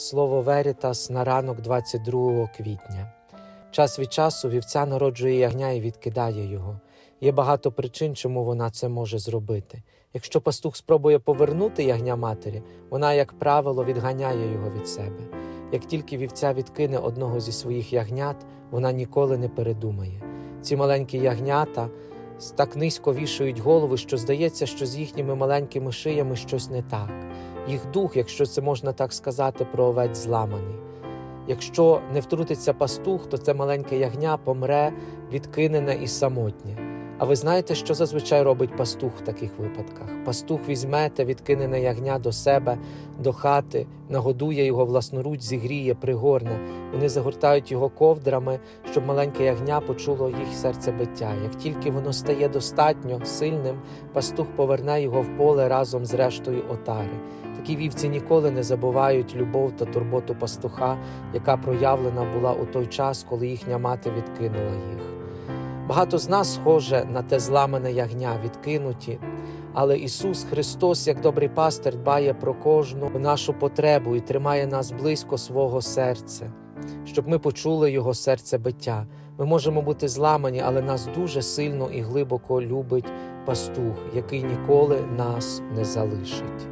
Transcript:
Слово Верітас на ранок 22 квітня. Час від часу вівця народжує ягня і відкидає його. Є багато причин, чому вона це може зробити. Якщо пастух спробує повернути ягня матері, вона, як правило, відганяє його від себе. Як тільки вівця відкине одного зі своїх ягнят, вона ніколи не передумає. Ці маленькі ягнята так низько вішають голови, що здається, що з їхніми маленькими шиями щось не так. Їх дух, якщо це можна так сказати, про овець зламаний. Якщо не втрутиться пастух, то це маленьке ягня помре, відкинене і самотнє. А ви знаєте, що зазвичай робить пастух в таких випадках? Пастух візьме те відкинене ягня до себе, до хати, нагодує його власноруч, зігріє, пригорне. Вони загортають його ковдрами, щоб маленьке ягня почуло їх серцебиття. Як тільки воно стає достатньо сильним, пастух поверне його в поле разом з рештою отари. Такі вівці ніколи не забувають любов та турботу пастуха, яка проявлена була у той час, коли їхня мати відкинула їх. Багато з нас схоже на те зламане ягня, відкинуті, але Ісус Христос, як добрий пастир, дбає про кожну нашу потребу і тримає нас близько свого серця, щоб ми почули Його серцебиття. Ми можемо бути зламані, але нас дуже сильно і глибоко любить пастух, який ніколи нас не залишить.